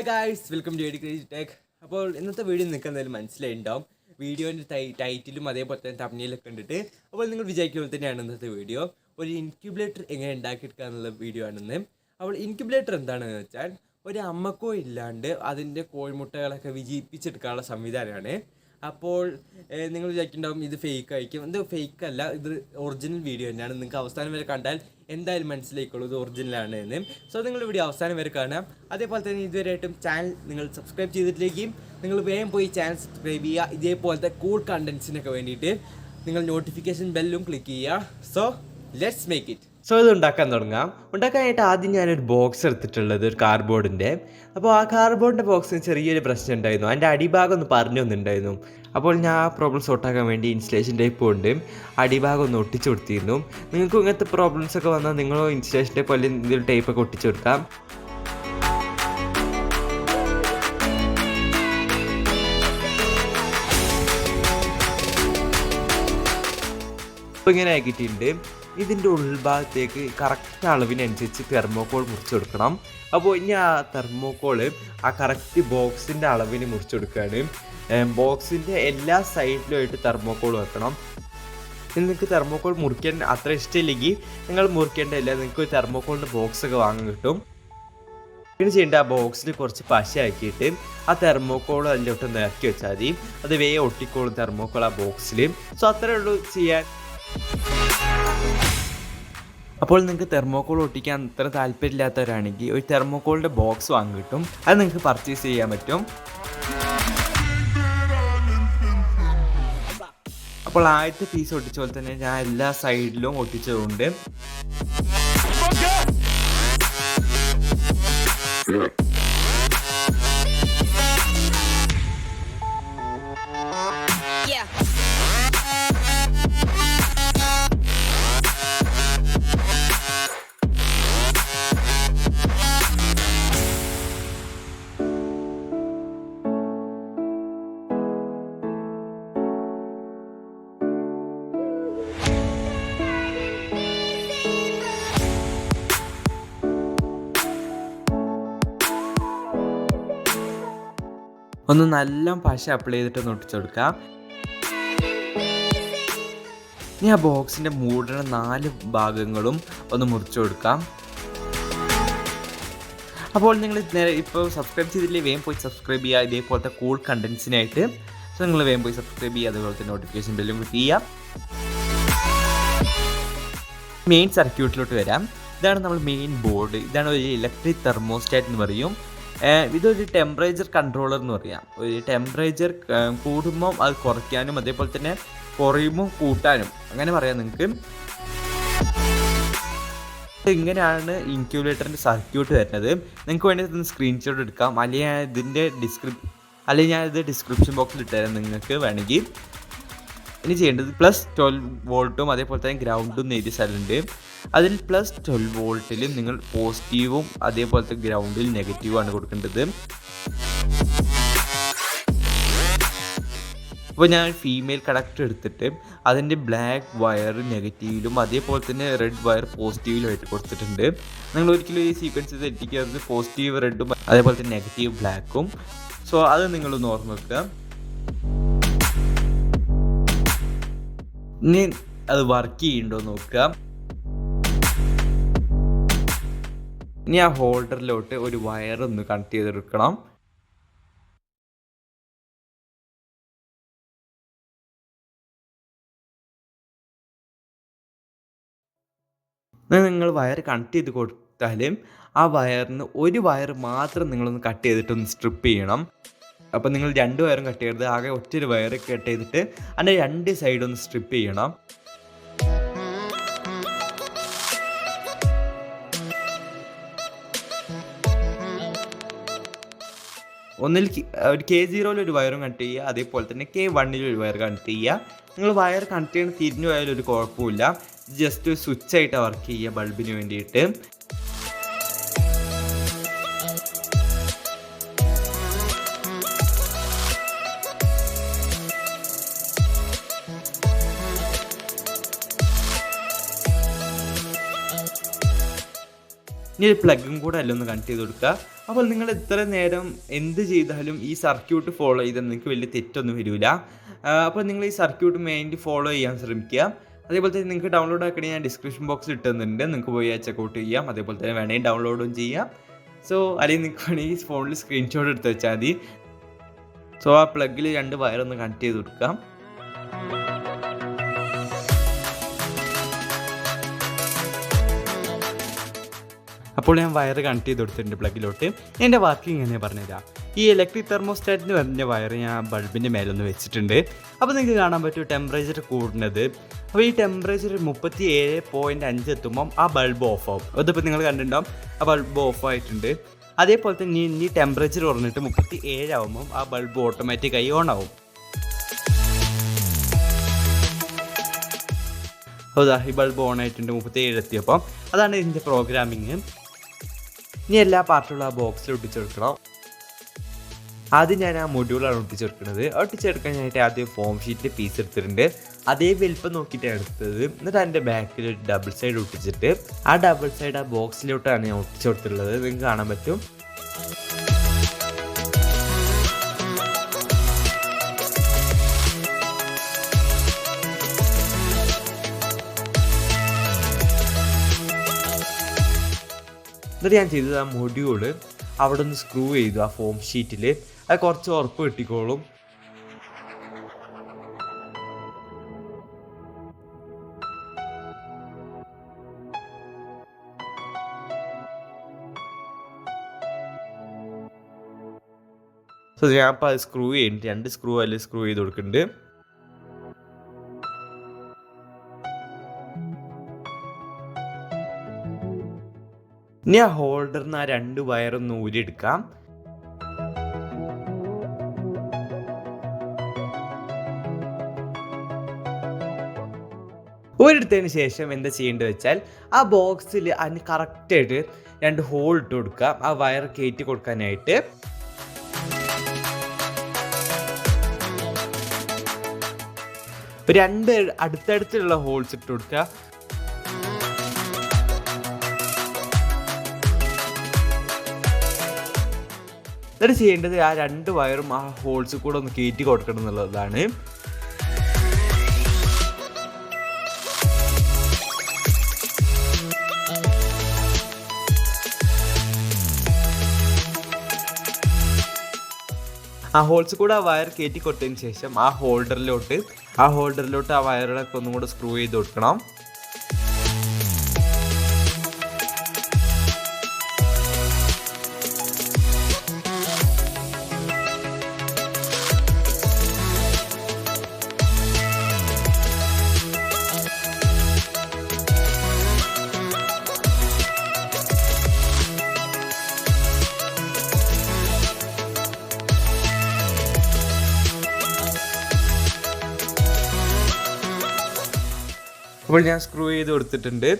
Hi guys welcome to A D crazy tech അപ്പോൾ ഇന്നത്തെ video നിങ്ങൾക്ക് എന്തായാലും ഉണ്ടാവും വീഡിയോന്റെ ടൈറ്റിലും അതേപോലെ തന്നെ തമ്മിലൊക്കെ കണ്ടിട്ട് അപ്പോൾ നിങ്ങൾ വിചാരിക്കുന്ന പോലെ തന്നെയാണ് ഇന്നത്തെ വീഡിയോ ഒരു ഇൻക്യുബിലേറ്റർ എങ്ങനെ ഉണ്ടാക്കിയെടുക്കുക എന്നുള്ള വീഡിയോ ആണെന്ന്. അപ്പോൾ ഇൻക്യുബിലേറ്റർ എന്താണെന്ന് വെച്ചാൽ ഒരു അമ്മക്കോ ഇല്ലാണ്ട് അതിന്റെ കോഴിമുട്ടകളൊക്കെ വിജയിപ്പിച്ചെടുക്കാനുള്ള സംവിധാനമാണ്. അപ്പോൾ നിങ്ങൾ വിചാരിക്കുന്നുണ്ടാവും ഇത് ഫേക്ക് ആയിരിക്കും. ഇത് ഫേക്ക് അല്ല ഇത് ഒറിജിനൽ വീഡിയോ തന്നെയാണ്. നിങ്ങൾക്ക് അവസാനം വരെ കണ്ടാൽ എന്തായാലും മനസ്സിലായിക്കോളൂ ഇത് ഒറിജിനലാണ് എന്ന്. സോ നിങ്ങൾ വീഡിയോ അവസാനം വരെ കാണാം അതേപോലെ തന്നെ ഇതുവരെയായിട്ടും ചാനൽ നിങ്ങൾ സബ്സ്ക്രൈബ് ചെയ്തിട്ടില്ലെങ്കിലും നിങ്ങൾ വേഗം പോയി ചാനൽ സബ്സ്ക്രൈബ് ചെയ്യുക. ഇതേപോലത്തെ കൂൾ കണ്ടൻസിനൊക്കെ വേണ്ടിയിട്ട് നിങ്ങൾ നോട്ടിഫിക്കേഷൻ ബെല്ലും ക്ലിക്ക് ചെയ്യുക. So let's make it so ഇത് ഉണ്ടാക്കാൻ തുടങ്ങാം. ഉണ്ടാക്കാനായിട്ട് ആദ്യം ഞാനൊരു ബോക്സ് എടുത്തിട്ടുള്ളത് ഒരു കാർഡ്ബോർഡിന്റെ അപ്പോൾ ആ കാർഡ്ബോർഡിന്റെ ബോക്സിന് ചെറിയൊരു പ്രശ്നം ഉണ്ടായിരുന്നു. അതിന്റെ അടിഭാഗം ഒന്ന് പറഞ്ഞു വന്നിട്ടുണ്ടായിരുന്നു അപ്പോൾ ഞാൻ ആ പ്രോബ്ലം സോട്ടാക്കാൻ വേണ്ടി ഇൻസ്റ്റലേഷൻ ടൈപ്പ് കൊണ്ട് അടിഭാഗം ഒന്ന് ഒട്ടിച്ചു കൊടുത്തിരുന്നു. നിങ്ങൾക്ക് ഇങ്ങനത്തെ പ്രോബ്ലംസ് ഒക്കെ വന്നാൽ നിങ്ങൾ ഇൻസ്റ്റലേഷൻ ടൈപ്പ് അല്ലെങ്കിൽ എന്തെങ്കിലും ടൈപ്പ് ഒക്കെ ഒട്ടിച്ചു കൊടുക്കാം. ഇങ്ങനെ ആക്കിയിട്ടുണ്ട് ഇതിന്റെ ഉൾഭാഗത്തേക്ക് കറക്റ്റ് അളവിനനുസരിച്ച് തെർമോക്കോൾ മുറിച്ചെടുക്കണം. അപ്പോൾ ഇനി ആ തെർമോക്കോൾ ആ കറക്റ്റ് ബോക്സിന്റെ അളവിന് മുറിച്ചെടുക്കുകയാണ്. ബോക്സിന്റെ എല്ലാ സൈഡിലുമായിട്ട് തെർമോക്കോൾ വെക്കണം. നിങ്ങൾക്ക് തെർമോക്കോൾ മുറിക്കാൻ അത്ര ഇഷ്ടമില്ലെങ്കിൽ നിങ്ങൾ മുറിക്കേണ്ടതില്ല. നിങ്ങൾക്ക് തെർമോക്കോളിന്റെ ബോക്സ് ഒക്കെ വാങ്ങാൻ കിട്ടും. പിന്നെ ചെയ്യേണ്ട ആ ബോക്സിൽ കുറച്ച് പശ ആക്കിയിട്ട് ആ തെർമോക്കോൾ അതിന്റെ ഒട്ട് ഇറക്കി വെച്ചാൽ മതി. അത് വേഗം ഒട്ടിക്കോളും തെർമോക്കോൾ ആ ബോക്സിൽ സോ അത്രയേ ഉള്ളൂ ചെയ്യാൻ അപ്പോൾ നിങ്ങൾക്ക് തെർമോക്കോൾ ഒട്ടിക്കാൻ അത്ര താല്പര്യമില്ലാത്തവരാണെങ്കിൽ ഒരു തെർമോക്കോളിന്റെ ബോക്സ് വാങ്ങി കിട്ടും. അത് നിങ്ങൾക്ക് പർച്ചേസ് ചെയ്യാൻ പറ്റും. അപ്പോൾ ആദ്യത്തെ പീസ് ഒട്ടിച്ച പോലെ തന്നെ ഞാൻ എല്ലാ സൈഡിലും ഒട്ടിച്ചതുകൊണ്ട് Yeah. ഒന്ന് നല്ല പശ അപ്ലൈ ചെയ്തിട്ട് ഒന്ന് ഒട്ടിച്ചു കൊടുക്കാം. ഇനി ആ ബോക്സിന്റെ മൂടിന് നാല് ഭാഗങ്ങളും ഒന്ന് മുറിച്ചു കൊടുക്കാം. അപ്പോൾ നിങ്ങൾ ഇപ്പോൾ സബ്സ്ക്രൈബ് ചെയ്തില്ലേ വേഗം പോയി സബ്സ്ക്രൈബ് ചെയ്യുക. ഇതേപോലത്തെ കൂൾ കണ്ടൻസിനായിട്ട് സോ നിങ്ങൾ വേഗം പോയി സബ്സ്ക്രൈബ് ചെയ്യുക. അതുപോലെ തന്നെ നോട്ടിഫിക്കേഷൻ ബെല്ലും ക്ലിക്ക് ചെയ്യാം മെയിൻ സർക്യൂട്ടിലോട്ട് വരാം. ഇതാണ് നമ്മൾ മെയിൻ ബോർഡ് ഇതാണ് ഒരു ഇലക്ട്രിക് തെർമോസ്റ്റാറ്റ് എന്ന് പറയും. ഇതൊരു ടെമ്പറേച്ചർ കൺട്രോളർ എന്ന് പറയാം. ഒരു ടെമ്പറേച്ചർ കൂടുമ്പോൾ അത് കുറയ്ക്കാനും അതേപോലെ തന്നെ കുറയുമ്പോൾ കൂട്ടാനും. അങ്ങനെ പറയാം നിങ്ങൾക്ക് ഇങ്ങനെയാണ് ഇൻക്യുബേറ്ററിന്റെ സർക്യൂട്ട് വരുന്നത്. നിങ്ങൾക്ക് വേണ്ടി സ്ക്രീൻഷോട്ട് എടുക്കാം. അല്ലെങ്കിൽ ഞാൻ ഇതിന്റെ ഡിസ്ക്രിപ് അല്ലെങ്കിൽ ഞാൻ ഇത് ഡിസ്ക്രിപ്ഷൻ ബോക്സിൽ ഇട്ടുതരാം നിങ്ങൾക്ക് വേണമെങ്കിൽ. ഇനി ചെയ്യേണ്ടത് പ്ലസ് ട്വൽവ് വോൾട്ടും അതേപോലെ തന്നെ ഗ്രൗണ്ടും നേരിയ സ്ഥലമുണ്ട് അതിൽ പ്ലസ് ട്വൽവ് വോൾട്ടിൽ നിങ്ങൾ പോസിറ്റീവും അതേപോലത്തെ ഗ്രൗണ്ടിൽ നെഗറ്റീവും ആണ് കൊടുക്കേണ്ടത്. ഇപ്പോൾ ഞാൻ ഫീമെയിൽ കണക്ടർ എടുത്തിട്ട് അതിന്റെ ബ്ലാക്ക് വയർ നെഗറ്റീവിലും അതേപോലെ തന്നെ റെഡ് വയർ പോസിറ്റീവിലുമായിട്ട് കൊടുത്തിട്ടുണ്ട്. നിങ്ങൾ ഒരിക്കലും ഈ സീക്വൻസ് തെറ്റിക്കുന്നത് പോസിറ്റീവ് റെഡും അതേപോലെ തന്നെ നെഗറ്റീവ് ബ്ലാക്കും സോ അത് നിങ്ങളൊന്ന് ഓർമ്മ വെക്കുക ഇനി അത് വർക്ക് ചെയ്യുന്നുണ്ടോ നോക്കുക. ഇനി ആ ഹോൾഡറിലോട്ട് ഒരു വയർ ഒന്ന് കണക്ട് ചെയ്തെടുക്കണം. നിങ്ങൾ വയർ കണക്ട് ചെയ്ത് കൊടുത്താലും ആ വയറിന് ഒരു വയർ മാത്രം നിങ്ങളൊന്ന് കട്ട് ചെയ്തിട്ടൊന്ന് സ്ട്രിപ്പ് ചെയ്യണം. അപ്പോൾ നിങ്ങൾ രണ്ട് വയറും കട്ട് ചെയ്യരുത് ആകെ ഒറ്റ ഒരു വയർ കട്ട് ചെയ്തിട്ട് അതിന്റെ രണ്ട് സൈഡൊന്ന് സ്ട്രിപ്പ് ചെയ്യണം. ഒന്നിൽ ഒരു കെ ജീറോയിൽ ഒരു വയറും കണക്ട് ചെയ്യുക അതേപോലെ തന്നെ കെ വണ്ണിൽ ഒരു വയർ കണക്ട് ചെയ്യുക. നിങ്ങൾ വയർ കണക്ട് ചെയ്യണ തിരിഞ്ഞു പോയാലും ഒരു കുഴപ്പമില്ല. ജസ്റ്റ് ഒരു സ്വിച്ച് ആയിട്ട് വർക്ക് ചെയ്യുക ബൾബിന് വേണ്ടിയിട്ട്. ഇനി ഒരു പ്ലഗും കൂടെ അല്ലൊന്ന് കണക്ട് ചെയ്ത് കൊടുക്കുക. അപ്പോൾ നിങ്ങൾ എത്ര നേരം എന്ത് ചെയ്താലും ഈ സർക്യൂട്ട് ഫോളോ ചെയ്താൽ നിങ്ങൾക്ക് വലിയ തെറ്റൊന്നും വരില്ല അപ്പോൾ നിങ്ങൾ ഈ സർക്യൂട്ട് മെയിൻലി ഫോളോ ചെയ്യാൻ ശ്രമിക്കുക. അതേപോലെ തന്നെ നിങ്ങൾക്ക് ഡൗൺലോഡ് ആക്കണേ ഞാൻ ഡിസ്ക്രിപ്ഷൻ ബോക്സ് ഇട്ടുന്നുണ്ട് നിങ്ങൾക്ക് പോയി ചെക്കൗട്ട് ചെയ്യാം. അതേപോലെ തന്നെ വേണമെങ്കിൽ ഡൗൺലോഡും ചെയ്യാം. സോ അല്ലെങ്കിൽ നിങ്ങൾക്ക് വേണമെങ്കിൽ ഫോണിൽ സ്ക്രീൻഷോട്ട് എടുത്ത് വെച്ചാൽ മതി. സോ ആ പ്ലഗിൽ രണ്ട് വയറൊന്ന് കണക്ട് ചെയ്ത് കൊടുക്കാം. അപ്പോൾ ഞാൻ വയർ കണക്ട് ചെയ്ത് കൊടുത്തിട്ടുണ്ട് പ്ലഗിലോട്ട് എന്റെ വർക്കിംഗ് എങ്ങനെ പറഞ്ഞുതരാം. ഈ ഇലക്ട്രിക് തെർമോസ്റ്റാറ്റിന് പറഞ്ഞ വയർ ഞാൻ ബൾബിന്റെ മേലൊന്ന് വെച്ചിട്ടുണ്ട്. അപ്പോൾ നിങ്ങൾക്ക് കാണാൻ പറ്റും ടെമ്പറേച്ചർ കൂടുന്നത്. അപ്പോൾ ഈ ടെമ്പറേച്ചർ മുപ്പത്തി ഏഴ് പോയിന്റ് അഞ്ച് എത്തുമ്പം ആ ബൾബ് ഓഫ് ആവും. അതിപ്പോൾ നിങ്ങൾ കണ്ടിട്ടുണ്ടാവും ആ ബൾബ് ഓഫ് ആയിട്ടുണ്ട്. അതേപോലെ തന്നെ ഇനി ടെമ്പറേച്ചർ കുറഞ്ഞിട്ട് മുപ്പത്തി ഏഴാവുമ്പം ആ ബൾബ് ഓട്ടോമാറ്റിക്കായി ഓൺ ആവും. അതാ ഈ ബൾബ് ഓൺ ആയിട്ടുണ്ട് മുപ്പത്തി ഏഴ് എത്തിയപ്പോൾ അതാണ് ഇതിന്റെ പ്രോഗ്രാമിങ് ഇനി എല്ലാ പാർട്ടുകളും ആ ബോക്സിൽ ഒട്ടിച്ചെടുക്കണം. ആദ്യം ഞാൻ ആ മൊഡ്യൂളാണ് ഒട്ടിച്ചെടുക്കുന്നത്. ഒട്ടിച്ചെടുക്കാനായിട്ട് ആദ്യം ഫോം ഷീറ്റിൽ പീസ് എടുത്തിട്ടുണ്ട്. അതേ വലിപ്പം നോക്കിയിട്ടാണ് എടുത്തത്. എന്നിട്ട് അതിന്റെ ബാക്കിൽ ഡബിൾ സൈഡ് ഒട്ടിച്ചിട്ട് ആ ഡബിൾ സൈഡ് ആ ബോക്സിലോട്ടാണ് ഞാൻ ഒട്ടിച്ചെടുത്തിട്ടുള്ളത് നിങ്ങൾക്ക് കാണാൻ പറ്റും. എന്നിട്ട് ഞാൻ ചെയ്തത് ആ മൊഡ്യൂൾ അവിടെ ഒന്ന് സ്ക്രൂ ചെയ്തു ആ ഫോം ഷീറ്റിൽ അത് കുറച്ച് ഉറപ്പ് കിട്ടിക്കോളും. സോ ഞാൻ അത് സ്ക്രൂ ചെയ്യുന്നുണ്ട്. രണ്ട് സ്ക്രൂ അതിൽ സ്ക്രൂ ചെയ്ത് കൊടുക്കുന്നുണ്ട്. ഇനി ആ ഹോൾഡറിന് ആ രണ്ട് വയറൊന്ന് ഊരിയെടുക്കാം. ഊരെടുത്തതിന് ശേഷം എന്താ ചെയ്യേണ്ടത് വെച്ചാൽ ആ ബോക്സിൽ അതിന് കറക്റ്റായിട്ട് രണ്ട് ഹോൾ ഇട്ട് കൊടുക്കാം. ആ വയർ കയറ്റി കൊടുക്കാനായിട്ട്. രണ്ട് അടുത്തടുത്തുള്ള ഹോൾസ് ഇട്ട് കൊടുക്കുക. എന്നിട്ട് ചെയ്യേണ്ടത് ആ രണ്ട് വയറും ആ ഹോൾസ് കൂടെ ഒന്ന് കയറ്റി കൊടുക്കണം എന്നുള്ളതാണ്. ആ ഹോൾസ് കൂടെ ആ വയർ കയറ്റി കൊടുത്തതിന് ശേഷം ആ ഹോൾഡറിലോട്ട് ആ ഹോൾഡറിലോട്ട് ആ വയറുകളൊക്കെ ഒന്നും കൂടെ സ്ക്രൂ ചെയ്ത് കൊടുക്കണം. അപ്പോൾ ഞാൻ സ്ക്രൂ ചെയ്ത് കൊടുത്തിട്ടുണ്ട്.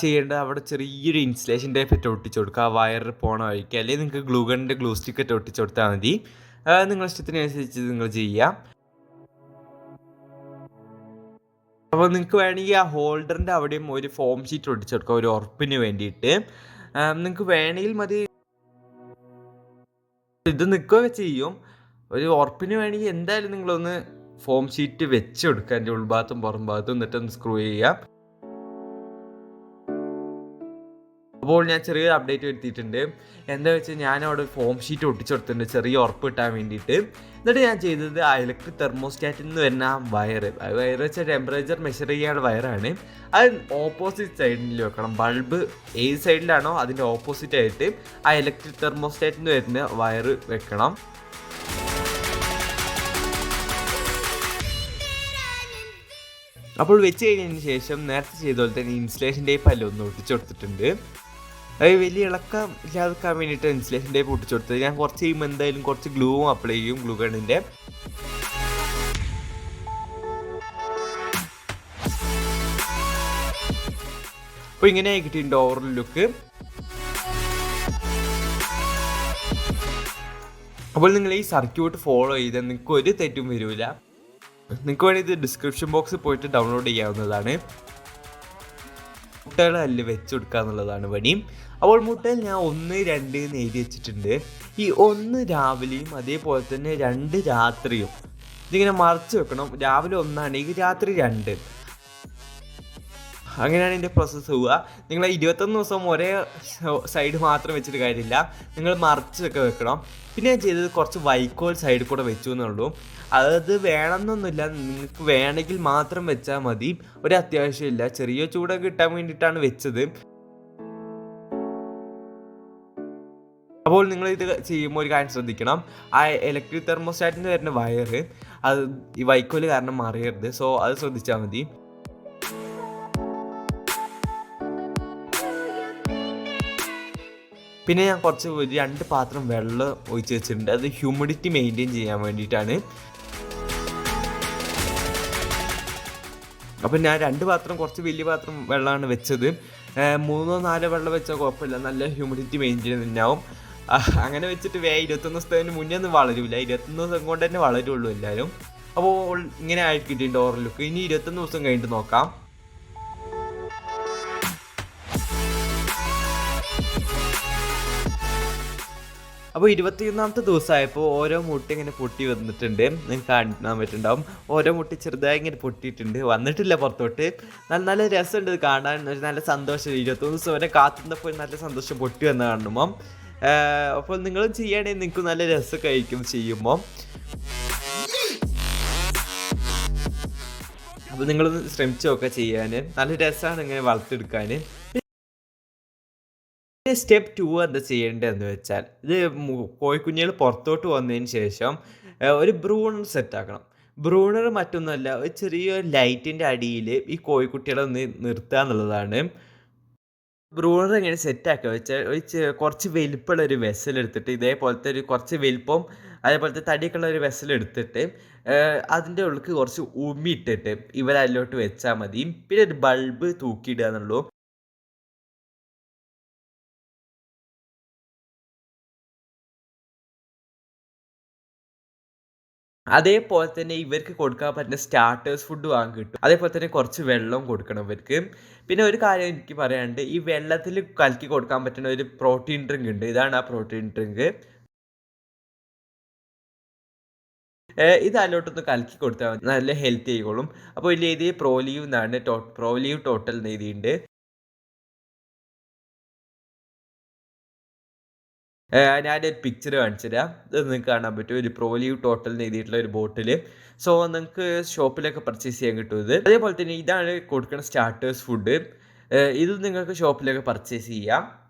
ചെയ്യേണ്ട അവിടെ ചെറിയൊരു ഇൻസുലേഷൻ ടൈപ്പ് ഒട്ടിച്ചു കൊടുക്കുക. ആ വയർ പോണ വഴിക്ക്. അല്ലെങ്കിൽ നിങ്ങൾക്ക് ഗ്ലൂഗണിന്റെ ഗ്ലൂ സ്റ്റിക്ക് ഒട്ടിച്ചു കൊടുത്താൽ മതി. നിങ്ങളുടെ ഇഷ്ടത്തിനനുസരിച്ച് നിങ്ങൾ ചെയ്യാം അപ്പോൾ നിങ്ങൾക്ക് വേണമെങ്കിൽ ആ ഹോൾഡറിന്റെ അവിടെയും ഒരു ഫോം ഷീറ്റ് ഒട്ടിച്ചു കൊടുക്കാം ഒരു ഉറപ്പിന് വേണ്ടിയിട്ട്. നിങ്ങൾക്ക് വേണമെങ്കിൽ മതി. ഇത് നിൽക്കുകയൊക്കെ ചെയ്യും. ഒരു ഉറപ്പിന് വേണമെങ്കിൽ എന്തായാലും നിങ്ങളൊന്ന് ഫോം ഷീറ്റ് വെച്ച് എന്റെ ഉൾഭാഗത്തും പുറം ഭാഗത്തും എന്നിട്ടൊന്ന് സ്ക്രൂ ചെയ്യാം. അപ്പോൾ ഞാൻ ചെറിയൊരു അപ്ഡേറ്റ് വരുത്തിയിട്ടുണ്ട്. എന്താ വെച്ചാൽ ഞാൻ അവിടെ ഫോം ഷീറ്റ് ഒട്ടിച്ചു കൊടുത്തിട്ടുണ്ട് ചെറിയ ഉറപ്പ് കിട്ടാൻ വേണ്ടിയിട്ട്. എന്നിട്ട് ഞാൻ ചെയ്തത് ആ ഇലക്ട്രിക് തെർമോസ്റ്റാറ്റിൽ നിന്ന് വരുന്ന വയർ ആ വയർ വെച്ചാൽ ടെമ്പറേച്ചർ മെഷർ ചെയ്യാനുള്ള വയറാണ് അത് ഓപ്പോസിറ്റ് സൈഡിൽ വെക്കണം. ബൾബ് ഏത് സൈഡിലാണോ അതിന്റെ ഓപ്പോസിറ്റ് ആയിട്ട് ആ ഇലക്ട്രിക് തെർമോസ്റ്റാറ്റിൽ നിന്ന് വരുന്ന വയർ വെക്കണം. അപ്പോൾ വെച്ച് കഴിഞ്ഞതിന് ശേഷം നേരത്തെ ചെയ്ത പോലെ തന്നെ ഇൻസ്റ്റലേഷൻ ടേപ്പ് അല്ല ഒന്ന് ഒട്ടിച്ചു കൊടുത്തിട്ടുണ്ട് അത് വലിയ ഇളക്കം ഇല്ലാതെക്കാൻ വേണ്ടിയിട്ട് ഇൻസുലേഷൻ ടൈപ്പ് പൊട്ടിച്ചു കൊടുത്തത് ഞാൻ കുറച്ച് ചെയ്യുമ്പോൾ എന്തായാലും കുറച്ച് ഗ്ലൂവും അപ്ലൈ ചെയ്യും ഗ്ലൂ ഗണ്ണിന്റെ അപ്പോൾ ഇങ്ങനെ കിട്ടിയിട്ടുണ്ട് ഓവർ ലുക്ക് അപ്പോൾ നിങ്ങൾ ഈ സർക്യൂട്ട് ഫോളോ ചെയ്താൽ നിങ്ങൾക്ക് ഒരു തെറ്റും വരില്ല നിങ്ങൾക്ക് വേണമെങ്കിൽ ഇത് ഡിസ്ക്രിപ്ഷൻ ബോക്സിൽ പോയിട്ട് ഡൗൺലോഡ് ചെയ്യാവുന്നതാണ്. മുട്ടകൾ അതിൽ വെച്ച് കൊടുക്കുക എന്നുള്ളതാണ് പണി. അപ്പോൾ മുട്ടയിൽ ഞാൻ ഒന്ന് രണ്ട് എന്ന് എഴുതി വെച്ചിട്ടുണ്ട്. ഈ ഒന്ന് രാവിലെയും അതേപോലെ തന്നെ രണ്ട് രാത്രിയും ഇതിങ്ങനെ മറച്ച് വെക്കണം. രാവിലെ ഒന്നാണെങ്കിൽ രാത്രി രണ്ട്. അങ്ങനെയാണ് ഇതിന്റെ പ്രോസസ്സ് പോവുക. നിങ്ങൾ ഇരുപത്തൊന്ന് ദിവസം ഒരേ സൈഡ് മാത്രം വെച്ചിട്ട് കാര്യമില്ല. നിങ്ങൾ മറിച്ചൊക്കെ വെക്കണം. പിന്നെ ഞാൻ ചെയ്തത് കുറച്ച് വൈക്കോൽ സൈഡിൽ കൂടെ വെച്ചു എന്നുള്ളൂ. അത് വേണമെന്നൊന്നുമില്ല. നിങ്ങൾക്ക് വേണമെങ്കിൽ മാത്രം വെച്ചാൽ മതി. ഒരു അത്യാവശ്യമില്ല ചെറിയ ചൂടൊക്കെ കിട്ടാൻ വേണ്ടിയിട്ടാണ് വെച്ചത്. അപ്പോൾ നിങ്ങൾ ഇത് ചെയ്യുമ്പോൾ ഒരു കാര്യം ശ്രദ്ധിക്കണം. ആ ഇലക്ട്രിക് തെർമോസ്റ്റാറ്റിന് വരുന്ന വയറ് അത് ഈ വൈക്കോൽ കാരണം മറിയരുത്. സോ അത് ശ്രദ്ധിച്ചാൽ മതി. പിന്നെ ഞാൻ കുറച്ച് ഒരു രണ്ട് പാത്രം വെള്ളം ഒഴിച്ച് വെച്ചിട്ടുണ്ട്. അത് ഹ്യൂമിഡിറ്റി മെയിന്റെയിൻ ചെയ്യാൻ വേണ്ടിയിട്ടാണ്. അപ്പം ഞാൻ രണ്ട് പാത്രം കുറച്ച് വലിയ പാത്രം വെള്ളമാണ് വെച്ചത്. മൂന്നോ നാലോ വെള്ളം വെച്ചാൽ കുഴപ്പമില്ല. നല്ല ഹ്യൂമിഡിറ്റി മെയിന്റെയിൻ തന്നെയാവും അങ്ങനെ വെച്ചിട്ട് വേ ഇരുപത്തൊന്ന് ദിവസത്തിന് മുന്നേ ഒന്നും വളരില്ല ഇരുപത്തൊന്ന് ദിവസം കൊണ്ട് തന്നെ വളരുള്ളൂ എല്ലാവരും അപ്പോൾ ഇങ്ങനെ ആയിരിക്കിട്ടുണ്ട് ഓറൽ ലുക്ക്. ഇനി ഇരുപത്തൊന്ന് ദിവസം കഴിഞ്ഞിട്ട് നോക്കാം. അപ്പോൾ ഇരുപത്തിയൊന്നാമത്തെ ദിവസമായപ്പോൾ ഓരോ മുട്ടി ഇങ്ങനെ പൊട്ടി വന്നിട്ടുണ്ട്. നിങ്ങൾക്ക് കാണാൻ പറ്റുന്നുണ്ടാവും. ഓരോ മുട്ടി ചെറുതായി ഇങ്ങനെ പൊട്ടിയിട്ടുണ്ട്. വന്നിട്ടില്ല പുറത്തോട്ട്. നല്ല നല്ല രസമുണ്ട് ഇത് കാണാൻ. ഒരു നല്ല സന്തോഷം. ഇരുപത്തൊന്ന് ദിവസം വരെ കാത്തുന്നപ്പോൾ നല്ല സന്തോഷം പൊട്ടി വന്ന് കാണുമ്പം. അപ്പോൾ നിങ്ങളും ചെയ്യുകയാണെങ്കിൽ നിങ്ങൾക്ക് നല്ല രസമൊക്കെ ആയിരിക്കും ചെയ്യുമ്പോൾ അപ്പോൾ നിങ്ങളൊന്ന് ശ്രമിച്ചു നോക്കുക ചെയ്യാൻ. നല്ല രസമാണ് ഇങ്ങനെ വളർത്തിയെടുക്കാൻ. സ്റ്റെപ്പ് ടു എന്താ ചെയ്യേണ്ടതെന്ന് വെച്ചാൽ ഇത് കോഴിക്കുഞ്ഞുകൾ പുറത്തോട്ട് വന്നതിന് ശേഷം ഒരു ബ്രൂണർ സെറ്റാക്കണം ബ്രൂണർ മറ്റൊന്നുമല്ല ഒരു ചെറിയ ലൈറ്റിന്റെ അടിയിൽ ഈ കോഴിക്കുട്ടികളെ ഒന്ന് നിർത്തുക എന്നുള്ളതാണ്. ബ്രൂണർ എങ്ങനെ സെറ്റാക്കുക വെച്ചാൽ ഒരു കുറച്ച് വലിപ്പമുള്ള ഒരു വെസൽ എടുത്തിട്ട് ഇതേപോലത്തെ ഒരു കുറച്ച് വലിപ്പം അതേപോലത്തെ തടിയൊക്കെയുള്ള ഒരു വെസൽ എടുത്തിട്ട് അതിന്റെ ഉള്ളിൽ കുറച്ച് ഉമ്മിയിട്ടിട്ട് ഇവരതിലോട്ട് വെച്ചാൽ മതി. പിന്നെ ഒരു ബൾബ് തൂക്കിയിടുക എന്നുള്ളൂ. അതേപോലെ തന്നെ ഇവർക്ക് കൊടുക്കാൻ പറ്റുന്ന സ്റ്റാർട്ടേഴ്സ് ഫുഡ് വാങ്ങി കിട്ടും. അതേപോലെ തന്നെ കുറച്ച് വെള്ളം കൊടുക്കണം ഇവർക്ക്. പിന്നെ ഒരു കാര്യം എനിക്ക് പറയാനുണ്ട്. ഈ വെള്ളത്തിൽ കലക്കി കൊടുക്കാൻ പറ്റുന്ന ഒരു പ്രോട്ടീൻ ഡ്രിങ്ക് ഉണ്ട്. ഇതാണ് ആ പ്രോട്ടീൻ ഡ്രിങ്ക് ഇത് അതിലോട്ടൊന്ന് കലക്കി കൊടുത്താൽ നല്ല ഹെൽത്തി ആയിക്കോളും. അപ്പോൾ ഇതിൽ എഴുതി പ്രോലീവ് എന്നാണ് പ്രോലീവ് ടോട്ടൽ എന്ന് എഴുതിയിട്ടുണ്ട്. ഞാനൊരു പിക്ചർ കാണിച്ചു തരാം ഇത് നിങ്ങൾക്ക് കാണാൻ പറ്റും. ഒരു പ്രോലിയു ടോട്ടൽ എഴുതിയിട്ടുള്ള ഒരു ബോട്ടിൽ സോ നിങ്ങൾക്ക് ഷോപ്പിലൊക്കെ പർച്ചേസ് ചെയ്യാൻ കിട്ടും ഇത്. അതേപോലെ തന്നെ ഇതാണ് കൊടുക്കുന്ന സ്റ്റാർട്ടേഴ്സ് ഫുഡ് ഇത് നിങ്ങൾക്ക് ഷോപ്പിലൊക്കെ പർച്ചേസ് ചെയ്യാം.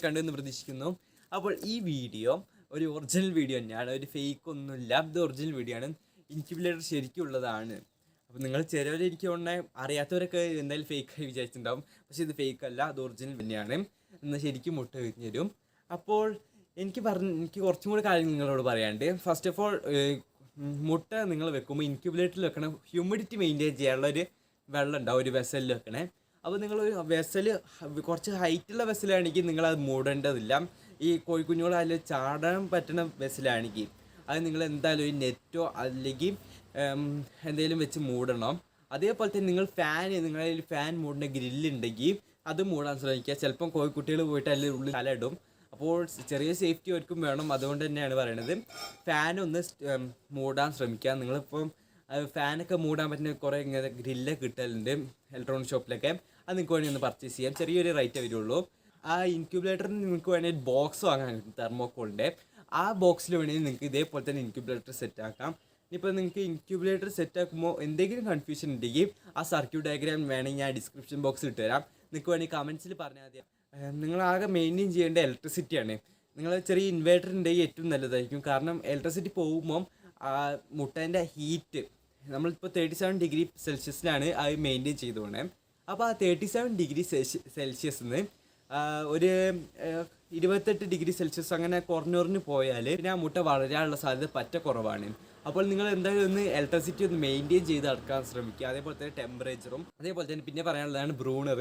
വീഡിയോ അവസാനം കണ്ടു എന്ന് പ്രതീക്ഷിക്കുന്നു. അപ്പോൾ ഈ വീഡിയോ ഒരു ഒറിജിനൽ വീഡിയോ തന്നെയാണ്. ഒരു ഫേക്ക് ഒന്നുമില്ല. ഇത് ഒറിജിനൽ വീഡിയോ ആണ്. ഇൻക്യുബിലേറ്റർ ശരിക്കും ഉള്ളതാണ്. അപ്പോൾ നിങ്ങൾ ചിലവരിക്കുണ്ടെ അറിയാത്തവരൊക്കെ എന്തായാലും ഫേക്കായി വിചാരിച്ചിട്ടുണ്ടാവും. പക്ഷേ ഇത് ഫേക്ക് അല്ല അത് ഒറിജിനൽ തന്നെയാണ്. എന്നാൽ ശരിക്കും മുട്ട വിരിഞ്ഞ് തരും. അപ്പോൾ എനിക്ക് പറഞ്ഞ് എനിക്ക് കുറച്ചും കൂടി കാര്യങ്ങൾ നിങ്ങളോട് പറയാണ്ട് ഫസ്റ്റ് ഓഫ് ഓൾ മുട്ട നിങ്ങൾ വെക്കുമ്പോൾ ഇൻക്യുബിലേറ്ററിൽ വെക്കണം ഹ്യൂമിഡിറ്റി മെയിന്റെയിൻ ചെയ്യാനുള്ള ഒരു വെള്ളം ഉണ്ടാവും ഒരു വെസലിൽ വെക്കണേ. അപ്പോൾ നിങ്ങൾ ഒരു വെസൽ കുറച്ച് ഹൈറ്റുള്ള വെസലാണെങ്കിൽ നിങ്ങൾ അത് മൂടേണ്ടതില്ല. ഈ കോഴിക്കുഞ്ഞുങ്ങൾ അതിൽ ചാടാൻ പറ്റുന്ന വെസലാണെങ്കിൽ അത് നിങ്ങൾ എന്തായാലും ഒരു നെറ്റോ അല്ലെങ്കിൽ എന്തെങ്കിലും വെച്ച് മൂടണം. അതേപോലെ തന്നെ നിങ്ങൾ ഫാൻ നിങ്ങളിൽ ഫാൻ മൂടുന്ന ഗ്രില്ലുണ്ടെങ്കിൽ അത് മൂടാൻ ശ്രമിക്കുക. ചിലപ്പം കോഴിക്കുട്ടികൾ പോയിട്ട് അതിൽ ഉള്ളിൽ തല ഇടും അപ്പോൾ ചെറിയ സേഫ്റ്റി അവർക്കും വേണം. അതുകൊണ്ട് തന്നെയാണ് പറയണത്. ഫാൻ ഒന്ന് മൂടാൻ ശ്രമിക്കുക. നിങ്ങളിപ്പം ഫാനൊക്കെ മൂടാൻ പറ്റുന്ന കുറേ ഇങ്ങനെ ഗ്രില്ലൊക്കെ കിട്ടലുണ്ട് ഇലക്ട്രോണിക് ഷോപ്പിലൊക്കെ അത് നിങ്ങൾക്ക് വേണമെങ്കിൽ ഒന്ന് പർച്ചേസ് ചെയ്യാം. ചെറിയൊരു റേറ്റ് വരുള്ളൂ. ആ ഇൻക്യുബേറ്ററിന് നിങ്ങൾക്ക് വേണമെങ്കിൽ ബോക്സ് വാങ്ങാൻ തെർമോക്കോളിന്റെ ആ ബോക്സിൽ വേണമെങ്കിൽ നിങ്ങൾക്ക് ഇതേപോലെ തന്നെ ഇൻക്യുബിലേറ്റർ സെറ്റ് ആക്കാം. ഇനിയിപ്പോൾ നിങ്ങൾക്ക് ഇൻക്യുബിലേറ്റർ സെറ്റ് ആക്കുമ്പോൾ എന്തെങ്കിലും കൺഫ്യൂഷൻ ഉണ്ടെങ്കിൽ ആ സർക്യൂട്ട് ഡയഗ്രാം വേണമെങ്കിൽ ഞാൻ ഡിസ്ക്രിപ്ഷൻ ബോക്സ് ഇട്ട് തരാം നിങ്ങൾക്ക് വേണമെങ്കിൽ കമൻസിൽ പറഞ്ഞാൽ മതി. നിങ്ങളാകെ മെയിന്റെയിൻ ചെയ്യേണ്ട ഇലക്ട്രിസിറ്റിയാണ് നിങ്ങൾ ചെറിയ ഇൻവേർട്ടർ ഉണ്ടെങ്കിൽ ഏറ്റവും നല്ലതായിരിക്കും. കാരണം ഇലക്ട്രിസിറ്റി പോകുമ്പം ആ മുട്ടേന്റെ ഹീറ്റ് നമ്മളിപ്പോൾ തേർട്ടി സെവൻ ഡിഗ്രി സെൽഷ്യസിലാണ് അത് മെയിന്റെയിൻ ചെയ്തുകൊണ്ടേ അപ്പോൾ ആ തേർട്ടി സെവൻ ഡിഗ്രി സെൽഷ്യസ് നിന്ന് ഒരു ഇരുപത്തെട്ട് ഡിഗ്രി സെൽഷ്യസ് അങ്ങനെ കുറഞ്ഞുറഞ്ഞ് പോയാൽ പിന്നെ ആ മുട്ട വളരാനുള്ള സാധ്യത പറ്റ കുറവാണ്. അപ്പോൾ നിങ്ങൾ എന്തായാലും ഒന്ന് ഇലക്ട്രിസിറ്റി ഒന്ന് മെയിന്റെയിൻ ചെയ്ത് നടക്കാൻ ശ്രമിക്കുക. അതേപോലെ തന്നെ ടെമ്പറേച്ചറും അതേപോലെ തന്നെ പിന്നെ പറയാനുള്ളതാണ് ബ്രൂണർ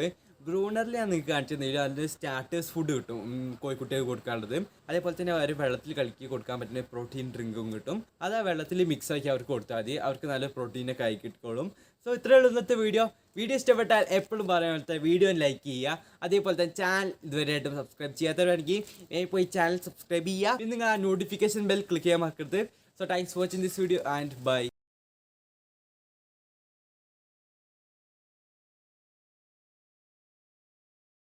ബ്രൂണറിൽ ഞാൻ നിങ്ങൾക്ക് കാണിച്ചു തന്നില്ല അതിന്റെ സ്റ്റാർട്ടേഴ്സ് ഫുഡ് കിട്ടും. കോഴിക്കുട്ടികൾക്ക് കൊടുക്കാനുള്ളത്. അതേപോലെ തന്നെ അവർ വെള്ളത്തിൽ കലക്കി കൊടുക്കാൻ പറ്റുന്ന പ്രോട്ടീൻ ഡ്രിങ്കും കിട്ടും. അത് ആ വെള്ളത്തിൽ മിക്സ് ആക്കി അവർക്ക് കൊടുത്താൽ മതി. അവർക്ക് നല്ല പ്രോട്ടീനൊക്കെ ആയി കിട്ടിക്കോളും സോ ഇത്രയേ ഉള്ളൂ ഇന്നത്തെ വീഡിയോ വീഡിയോ ഇഷ്ടപ്പെട്ടാൽ എപ്പോഴും പറയാൻ പോലത്തെ വീഡിയോ ലൈക്ക് ചെയ്യുക. അതേപോലെ തന്നെ ചാനൽ ഇതുവരെയായിട്ടും സബ്സ്ക്രൈബ് ചെയ്യാത്തവരാണെങ്കിൽ പോയി ചാനൽ സബ്സ്ക്രൈബ് ചെയ്യുക. പിന്നെ നിങ്ങൾ ആ നോട്ടിഫിക്കേഷൻ ബെൽ ക്ലിക്ക് ചെയ്യാൻ മറക്കരുത്. So thanks for watching this video and bye